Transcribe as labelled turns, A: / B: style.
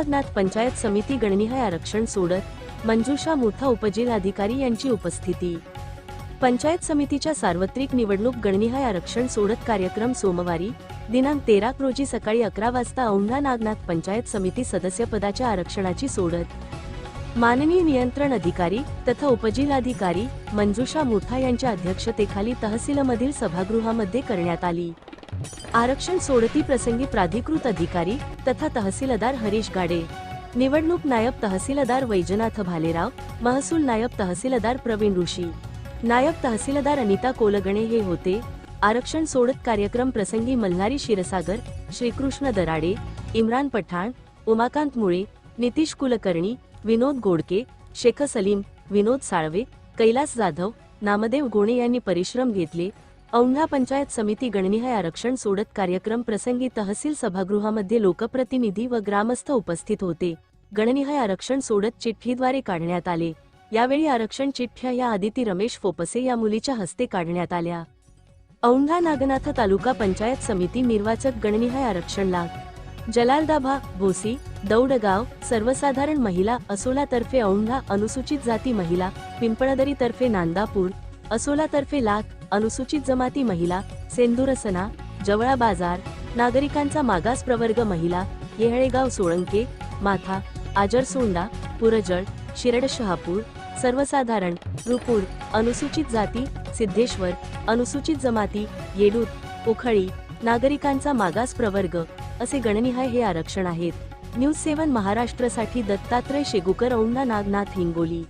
A: नागनाथ पंचायत समिती गणनिहाय आरक्षण सोडत मंजुषा मुथा उपजिल्हाधिकारी यांची उपस्थिती. पंचायत समितीच्या सार्वत्रिक निवडणूक गणनिहाय आरक्षण सोडत कार्यक्रम सोमवारी दिनांक तेरा रोजी सकाळी अकरा वाजता औंढा नागनाथ पंचायत समिती सदस्यपदाच्या आरक्षणाची सोडत. माननीय नियंत्रण अधिकारी तथा उपजिल्हाधिकारी मंजुषा मुथा यांच्या अध्यक्षतेखाली तहसीलमधील सभागृहामध्ये करण्यात आली. आरक्षण सोडती प्रसंगी प्राधिकृत अधिकारी तथा तहसीलदार हरीश गाडे. निवडणूक नायब तहसीलदार वैजनाथ भालेराव महसूल नायब तहसीलदार प्रवीण ऋषी. नायब तहसीलदार अनिता कोलगणे हे होते. आरक्षण सोडत कार्यक्रम प्रसंगी मल्हारी क्षीरसागर श्रीकृष्ण दराडे इम्रान पठाण उमाकांत मुळे नितीश कुलकर्णी विनोद गोडके शेख सलीम विनोद साळवे कैलास जाधव नामदेव गोणे यांनी परिश्रम घेतले. औंढा पंचायत समिती गणनिहाय आरक्षण सोडत कार्यक्रम प्रसंगी तहसील सभागृहामध्ये लोकप्रतिनिधी व ग्रामस्थ उपस्थित होते. गणनिहाय आरक्षण सोडत चिठ्ठीद्वारे काढण्यात आले. यावेळी आरक्षण चिठ्ठ्या या आदिती रमेश फोपसे या मुलीच्या हस्ते काढण्यात आल्या. औंढा नागनाथ तालुका पंचायत समिती निर्वाचक गणनिहाय आरक्षण लाग. जलालदाभा भोसी दौडगाव सर्वसाधारण महिला असोलातर्फे औंढा अनुसूचित जाती महिला पिंपळदरीतर्फे नांदापूर असोलातर्फे लाख अनुसूचित जमाती महिला सेंदुरसना जवळा बाजार नागरिकांचा मागास प्रवर्ग महिला येहळेगाव सोळंके माथा आजरसोंडा पुरजळ शिरड शहापूर सर्वसाधारण रुपूर अनुसूचित जाती सिद्धेश्वर अनुसूचित जमाती येडूर उखळी नागरिकांचा मागास प्रवर्ग असे गणनिहाय हे आरक्षण आहेत. न्यूज सेवन महाराष्ट्रसाठी दत्तात्रय शेगुकर औंढा नागनाथ हिंगोली.